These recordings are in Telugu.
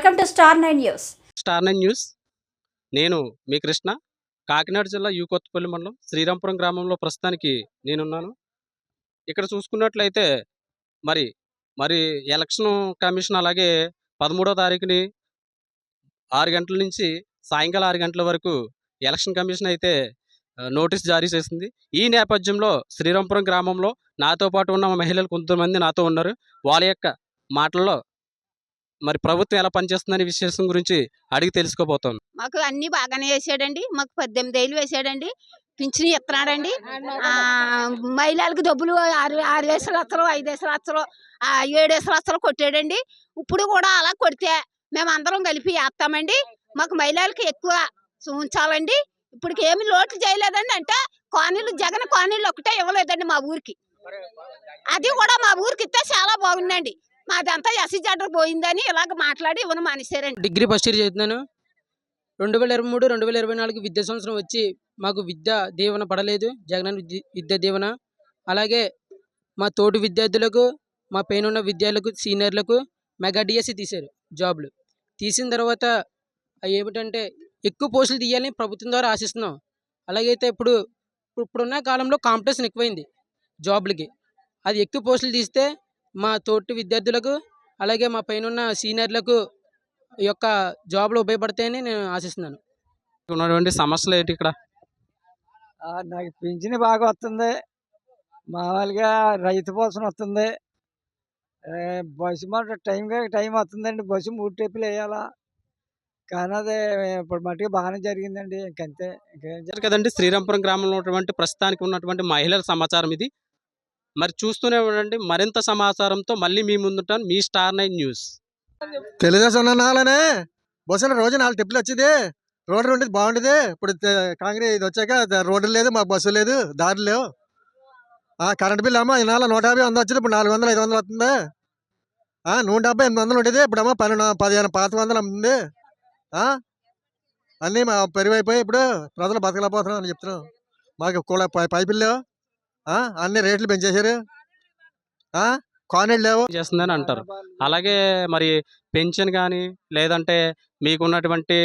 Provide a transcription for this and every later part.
Welcome to Star Nine News. Star Nine News. నేను మీ కృష్ణ. కాకినాడ జిల్లా యూ కొత్తపల్లి మండలం శ్రీరాంపురం గ్రామంలో ప్రస్తుతానికి నేనున్నాను. ఇక్కడ చూసుకున్నట్లయితే మరి మరి ఎలక్షన్ కమిషన్ అలాగే పదమూడో తారీఖుని ఆరు గంటల నుంచి సాయంకాలం ఆరు గంటల వరకు ఎలక్షన్ కమిషన్ అయితే నోటీస్ జారీ చేసింది. ఈ నేపథ్యంలో శ్రీరాంపురం గ్రామంలో నాతో పాటు ఉన్న మహిళలు కొంతమంది నాతో ఉన్నారు. వాళ్ళ యొక్క మాటల్లో మరి ప్రభుత్వం ఎలా పనిచేస్తుందనే విశేషం గురించి అడిగి తెలుసుకోబోతాం. మాకు అన్ని బాగానే వేసాడండి మాకు పద్దెనిమిది ఏళ్ళు వేసాడండి పింఛన్ ఇస్తున్నాడండి మహిళలకు డబ్బులు ఆరు ఆరు వేసులు లక్షలు ఐదు వేసులు లక్షలు ఏడు వేసులు లక్షలు కొట్టాడండి. ఇప్పుడు కూడా అలా కొడితే మేము అందరం కలిపి వేస్తామండి మాకు మహిళలకు ఎక్కువ ఉంచాలండి. ఇప్పటికి ఏమి లోటు చేయలేదండి అంటే కానీలు జగన్ కానీలు ఒకటే ఇవ్వలేదండి మా ఊరికి. అది కూడా మా ఊరికి ఇస్తే చాలా బాగుందండి. మాదంతా ఎస్సీ జెండర్ పోయిందని ఇలాగ మాట్లాడి ఇవ్వను మానేశారండి. డిగ్రీ ఫస్ట్ ఇయర్ చదువుతున్నాను. రెండు వేల ఇరవై మూడు రెండు వేల ఇరవై నాలుగు విద్యా సంవత్సరం వచ్చి మాకు విద్యా దీవెన పడలేదు. జగన్ విద్య విద్యా దీవెన. అలాగే మా తోటి విద్యార్థులకు మా పైన ఉన్న విద్యార్థులకు సీనియర్లకు మెగా డిఎస్సి తీశారు జాబ్లు. తీసిన తర్వాత అవి ఏమిటంటే ఎక్కువ పోస్టులు తీయాలని ప్రభుత్వం ద్వారా ఆశిస్తున్నాం. అలాగైతే ఇప్పుడు ఇప్పుడు- ఇప్పుడున్న కాలంలో కాంపిటీషన్ ఎక్కువైంది జాబ్లకి. అది ఎక్కువ పోస్టులు తీస్తే మా తోటి విద్యార్థులకు అలాగే మా పైన ఉన్న సీనియర్లకు ఈ యొక్క జాబ్లు ఉపయోగపడతాయని నేను ఆశిస్తున్నాను. ఉన్నటువంటి సమస్యలు ఏంటి ఇక్కడ? ఆ, నాకు పింఛన్ బాగా వస్తుంది. మామూలుగా రైతు పోషణ వస్తుంది. బస్సు మాట టైంగా టైం వస్తుందండి. బస్సు మూడు టైపులు వేయాలా. కానీ అది ఇప్పుడు మట్టుకు బాగానే జరిగిందండి. ఇంకంతే. ఇంకేం కదండి శ్రీరాంపురం గ్రామంలో ఉన్నటువంటి ప్రస్తుతానికి ఉన్నటువంటి మహిళల సమాచారం ఇది. మరి చూస్తూనే ఉండండి. మరింత సమాచారంతో మళ్ళీ మీ ముందుంటాను. మీ స్టార్ నైన్ న్యూస్. తెలుగుదేశం నాలనే బస్సులో రోజు నాలుగు టిప్పులు వచ్చేది. రోడ్డు ఉండేది బాగుండేది. ఇప్పుడు తే- కాంగ్రెస్ ఇది వచ్చాక రోడ్డు లేదు మాకు బస్సు లేదు దారి లేవు. ఆ, కరెంట్ బిల్ అమ్మ ఇన్నాళ్ళ నూట యాభై వంద వచ్చింది. ఇప్పుడు నాలుగు వందలు ఐదు వందలు వస్తుంది. నూట డెబ్బై ఎనిమిది వందలు ఉండేది. ఇప్పుడు అమ్మ పన్నెండు పదిహేను పాత వందలు అమ్ముతుంది అన్నీ మా పెరిగిపోయి ఇప్పుడు ప్రజలు బతకలేకపోతున్నాం అని చెప్తున్నాం. మాకు కూడా పై- పైపులు లేవు. అన్ని రేట్లు పెంచేశారు? ఆ? కానేళ్ళు లేవు? చేస్తుందని అంటారు. అలాగే మరి పెన్షన్ కానీ లేదంటే మీకున్నటువంటి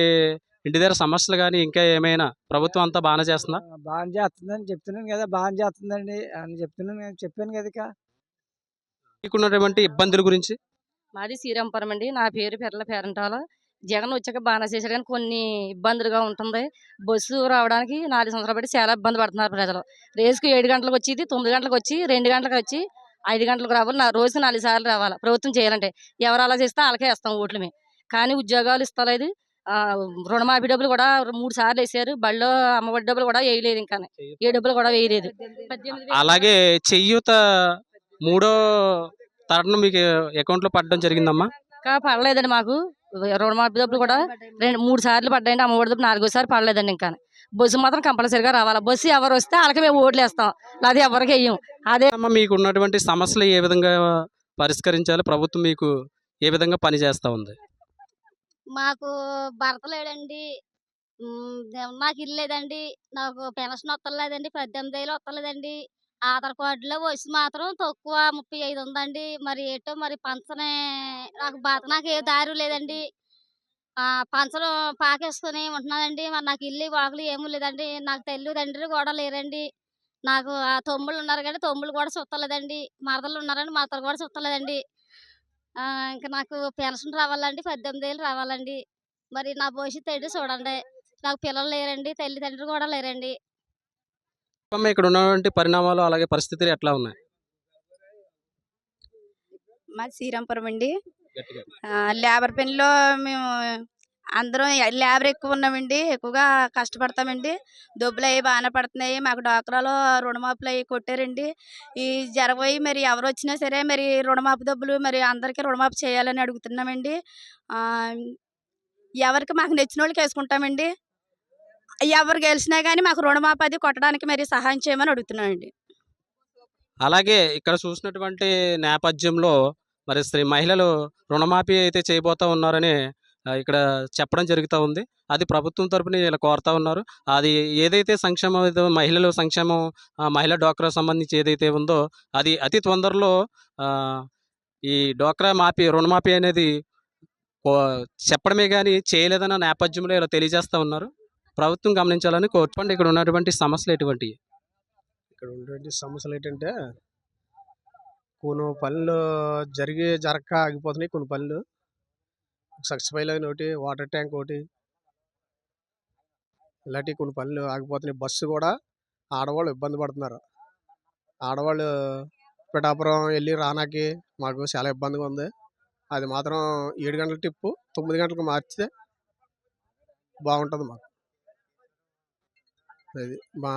ఇంటి దగ్గర సమస్యలు కానీ ఇంకా ఏమైనా ప్రభుత్వం అంతా బాగానే చేస్తుందా? ఆ, బాగానే చేస్తుందని చెప్తున్నాను కదా బాగానే చేస్తుందండి అని చెప్తున్నాను కదా, చెప్పాను కదా ఇక. మీకున్నటువంటి ఇబ్బందుల గురించి? మాది శ్రీరాంపురం అండి. నా పేరు పెర్ల పేరంటాల. జగన్ వచ్చాక బాగా చేశాడు కానీ కొన్ని ఇబ్బందులుగా ఉంటుంది. బస్సు రావడానికి నాలుగు సంవత్సరాలు బట్టి చాలా ఇబ్బంది పడుతున్నారు ప్రజలు. రోజుకి ఏడు గంటలకు వచ్చి తొమ్మిది గంటలకు వచ్చి రెండు గంటలకు వచ్చి ఐదు గంటలకు రావాలి. నా రోజుకి నాలుగు సార్లు రావాలి. ప్రభుత్వం చేయాలంటే ఎవరు అలా చేస్తే వాళ్ళకే వేస్తాం ఓట్లు మేము. కానీ ఉద్యోగాలు ఇస్తలేదు. రుణమాఫీ డబ్బులు కూడా మూడు సార్లు వేసారు బళ్ళో అమ్మఒడి డబ్బులు కూడా వేయలేదు ఇంకా. ఏ డబ్బులు కూడా వేయలేదు. అలాగే చెయ్యూత మూడో తరుణం మీకు అకౌంట్లో పడడం జరిగిందమ్మా? ఇంకా పడలేదండి మాకు. రుణమాఫీ డబ్బులు కూడా రెండు మూడు సార్లు పడ్డాయండి. అమ్మఒడి డబ్బులు నాలుగోసారి పడలేదండి ఇంకా. బస్సు మాత్రం కంపల్సరీగా రావాలి. బస్సు ఎవరు వస్తే వాళ్ళకి మేము ఓట్లు వేస్తాం. అది ఎవరికి వేయం. అదే అమ్మ మీకు ఉన్నటువంటి సమస్యలు ఏ విధంగా పరిష్కరించాలి? ప్రభుత్వం మీకు ఏ విధంగా పని చేస్తా ఉంది? మాకు భర్త లేడండి. నాకు ఇల్లు లేదండి. నాకు పెన్షన్ వస్తలేదండి. పద్దెనిమిది వేలు వస్తలేదండి. ఆధార్ కార్డులో వయసు మాత్రం తక్కువ ముప్పై ఐదు ఉందండి. మరి ఏటో మరి పంచనే నాకు బత నాకు ఏ దారి లేదండి. పంచను పంచలు పాకేసుకుని ఉంటున్నానండి. మరి నాకు ఇల్లు వాకులు ఏమీ లేదండి. నాకు తల్లి తండ్రి కూడా లేరండి. నాకు ఆ తమ్ముళ్ళు ఉన్నారు కానీ తమ్ముళ్ళు కూడా చుట్టలేదండి మరదలు ఉన్నారండి మరదలు కూడా చుట్టలేదండి ఇంకా నాకు పెన్షన్ రావాలండి పద్దెనిమిది ఏళ్ళు రావాలండి. మరి నా భవిష్యత్తు ఏంటి చూడండి. నాకు పిల్లలు లేరండి తల్లిదండ్రులు కూడా లేరండి. అమ్మ ఇక్కడ ఉన్నటువంటి పరిణామాలు అలాగే పరిస్థితులు ఎట్లా ఉన్నాయి? మాది శ్రీరాంపురం అండి. లేబర్ పెన్లో మేము అందరం లేబర్ ఎక్కువ ఉన్నామండి. ఎక్కువగా కష్టపడతామండి. డబ్బులు అవి బాగానే పడుతున్నాయి. మాకు డాక్రాలో రుణమాపులు అవి కొట్టారండి. ఈ జరగబోయి మరి ఎవరు వచ్చినా సరే మరి రుణమాపు డబ్బులు మరి అందరికీ రుణమాపు చేయాలని అడుగుతున్నామండి. ఎవరికి మాకు నచ్చిన వాళ్ళకి వేసుకుంటామండి. ఎవరు గెలిచినా కానీ మాకు రుణమాపు అది కొట్టడానికి మరి సహాయం చేయమని అడుగుతున్నామండి అలాగే ఇక్కడ చూసినటువంటి నేపథ్యంలో మరి స్త్రీ మహిళలు రుణమాఫీ అయితే చేయబోతూ ఉన్నారని ఇక్కడ చెప్పడం జరుగుతూ ఉంది. అది ప్రభుత్వం తరపున ఇలా కోరుతా ఉన్నారు. అది ఏదైతే సంక్షేమం ఏదో మహిళల సంక్షేమం ఆ, మహిళా డోక్రా సంబంధించి ఏదైతే ఉందో అది అతి తొందరలో ఈ డోక్రా మాఫీ రుణమాఫీ అనేది కో- చెప్పడమే కానీ చేయలేదన్న నేపథ్యంలో ఇలా తెలియజేస్తూ ఉన్నారు. ప్రభుత్వం గమనించాలని కోరుకోండి ఇక్కడ ఉన్నటువంటి సమస్యలు ఎటువంటివి? ఇక్కడ ఉన్నటువంటి సమస్యలు ఏంటంటే కొన్ని పనులు జరిగి జరగక ఆగిపోతున్నాయి. కొన్ని పనులు సక్సెస్ఫైల్ అయిన ఒకటి వాటర్ ట్యాంక్ ఒకటి. ఇలాంటి కొన్ని పనులు ఆగిపోతున్నాయి. బస్సు కూడా ఆడవాళ్ళు ఇబ్బంది పడుతున్నారు. ఆడవాళ్ళు పిఠాపురం వెళ్ళి రానాకి మాకు చాలా ఇబ్బందిగా ఉంది. అది మాత్రం ఏడు గంటల టిప్పు తొమ్మిది గంటలకు మార్చితే బాగుంటుంది మాకు. అది. మా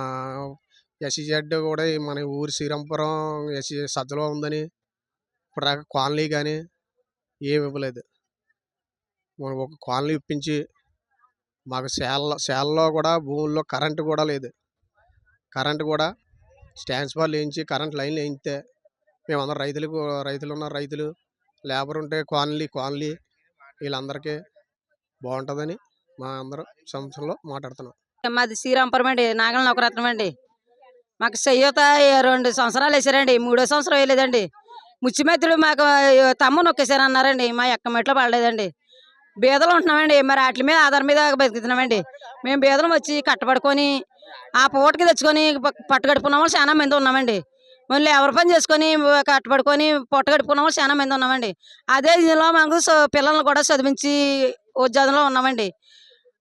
ఎస్సీజెడ్ కూడా మన ఊరి శ్రీరంపురం ఎస్సీ సజ్జలో ఉందని ఇప్పుడు కాలనీ కానీ ఏమి ఇవ్వలేదు. మనం ఒక కాలనీ ఇప్పించి మాకు సేల సేలలో కూడా భూముల్లో కరెంటు కూడా లేదు. కరెంటు కూడా ట్రాన్స్ఫార్మర్లు వేయించి కరెంట్ లైన్లు వేయిస్తే మేమందరం రైతులకు రైతులు ఉన్న రైతులు లేబర్ ఉంటే కాలనీ కాలనీ వీళ్ళందరికీ బాగుంటుందని మా అందరం సంవత్సరంలో మాట్లాడుతున్నాం. మాది శ్రీరాంపురం అండి నాగల నౌకరత్నం అండి. మాకు చెయ్యత రెండు సంవత్సరాలు వేసారండి మూడో సంవత్సరం వేయలేదండి. ముచ్చిమెత్తుడు మాకు తమ్ము నొక్కేసారు అన్నారండి మా ఎక్క మెట్లో పడలేదండి. బీదలు ఉంటున్నామండి మరి వాటి మీద ఆధార మీద బతుకుతున్నామండి. మేము బీదలం వచ్చి కట్టబడుకొని ఆ పూటకి తెచ్చుకొని ప- వాళ్ళు చాలా మంది ఉన్నామండి. మళ్ళీ ఎవరి పని చేసుకొని కట్టబడుకొని పొట్ట గడుపుకున్న వాళ్ళు చాలా మంది ఉన్నామండి. అదే దీనిలో మాకు పిల్లల్ని కూడా చదివించి ఉద్యోగంలో ఉన్నామండి.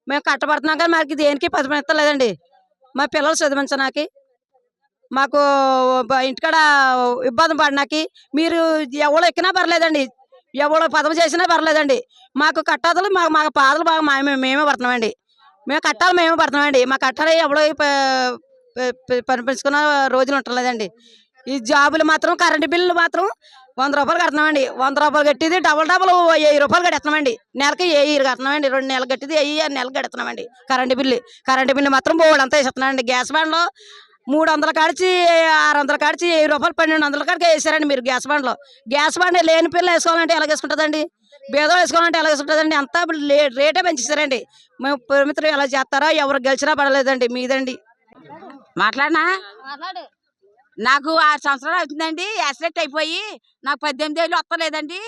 మేము కట్టబడుతున్నాం కానీ మాకు దేనికి పదిపెత్తలేదండి మా పిల్లలు చదివించడానికి మాకు ఇంటికాడ ఇబ్బంది పడినాకి మీరు ఎవడో ఎక్కినా పర్లేదండి. ఎవడో పదవి చేసినా పర్లేదండి. మాకు కట్టాదలు మాకు మా పాదలు బాగా మేమే పడుతున్నామండి. మేము కట్టాలి మేమే పడుతున్నామండి. మా కట్టాలి ఎవడో పనిపించుకున్న రోజులు ఉండలేదండి ఈ జాబులు మాత్రం కరెంటు బిల్లులు మాత్రం వంద రూపాయలు కడుతున్నామండి వంద రూపాయలు కట్టేది డబల్ డబల్ వెయ్యి రూపాయలు కడుతున్నామండి నెలకి వెయ్యి కడుతున్నామండి రెండు నెలలు కట్టేది వెయ్యి నెలకి కడుతున్నామండి కరెంటు బిల్లు కరెంటు బిల్లు మాత్రం బోర్డు అంతా వేస్తున్నామండి గ్యాస్ బండ్లో మూడు వందల కాడిచి ఆరు వందల కాడిచి వెయ్యి రూపాయలు పన్నెండు వందల కాడికి వేసారండి మీరు గ్యాస్ బండ్లో. గ్యాస్ బండ్ లేని పిల్లలు వేసుకోవాలంటే ఎలా వేసుకుంటుందండి? బేదలు వేసుకోవాలంటే ఎలా వేసుకుంటుందండి? అంతా లే- రేటే పెంచేశారండి. మేము పరిమితులు ఎలా చేస్తారో ఎవరు గెలిచినా పడలేదండి మీదండి. మాట్లాడినా? నాకు ఆరు సంవత్సరాలు అవుతుందండి యాక్సిడెంట్ అయిపోయి నాకు పద్దెనిమిది ఏళ్ళు వస్తలేదండి.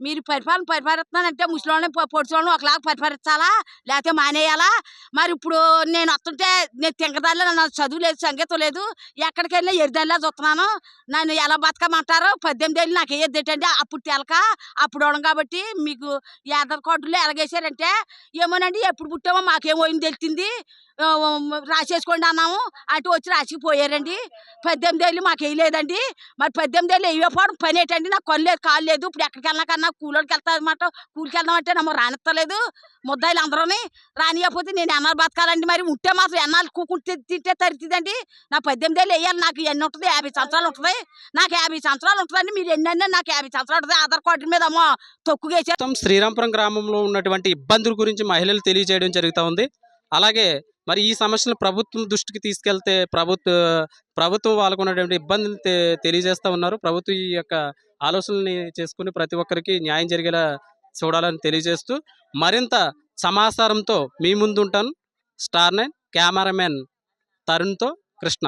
మీరు పరిపాలన పరిపాలిస్తున్నానంటే ముసలోళ్ళని పొడిచోళ్ళని ఒకలాగా పరిపాలించాలా? లేకపోతే మానేయాలా? మరి ఇప్పుడు నేను వస్తుంటే నేను తింగదాల్లో నా చదువు లేదు సంగీతం లేదు ఎక్కడికైనా వెళ్ళినా చూస్తున్నాను. నన్ను ఎలా బతకమంటారు పద్దెనిమిది ఏళ్ళు నాకు ఏదేటండి అప్పుడు తెలక అప్పుడు ఉండడం కాబట్టి మీకు ఈ ఆధార్ కార్డులు ఎలాగేసారంటే ఏమోనండి ఎప్పుడు పుట్టామో మాకేమో పోయింది తెలిసింది? రాసేసుకోండి అన్నాము. అటు వచ్చి రాసిపోయారండి పద్దెనిమిది ఏళ్ళు మాకు వేయలేదండి. మరి పద్దెనిమిది ఏళ్ళు వేయకపోవడం పని ఏంటండి? నాకు కొనలేదు కాలు లేదు. ఇప్పుడు ఎక్కడికి వెళ్ళినా కన్నా కూలోడికి వెళ్తా అనమాట కూలికి వెళ్దామంటే నమ్మ రానిస్తలేదు ముద్దాయిలు అందరూని. రానియకపోతే నేను ఎన్నాళ్ళు బతకాలండి మరి? ఉంటే మాత్రం ఎన్నాళ్ళు కూకుంటే తింటే తరిచిదండి నా పద్దెనిమిది ఏళ్ళు వేయాలి. నాకు ఎన్ని ఉంటుంది? యాభై సంవత్సరాలు ఉంటుంది. నాకు యాభై సంవత్సరాలు ఉంటుందండి. మీరు ఎన్ని నాకు యాభై సంవత్సరాలు ఉంటుంది. ఆధార్ కార్డు మీద అమ్మో తొక్కుగా శ్రీరాంపురం గ్రామంలో ఉన్నటువంటి ఇబ్బందుల గురించి మహిళలు తెలియజేయడం జరుగుతూ ఉంది. అలాగే మరి ఈ సమస్యలు ప్రభుత్వం దృష్టికి తీసుకెళ్తే ప్రభుత్వ ప్రభుత్వం వాళ్ళకు ఉన్నటువంటి ఇబ్బందులు తె- ఉన్నారు. ప్రభుత్వం ఈ యొక్క ఆలోచనని చేసుకుని ప్రతి ఒక్కరికి న్యాయం జరిగేలా చూడాలని తెలియజేస్తూ మరింత సమాచారంతో మీ ముందు ఉంటాను స్టార్ నైన్ కెమెరామెన్ తరుణ్తో కృష్ణ.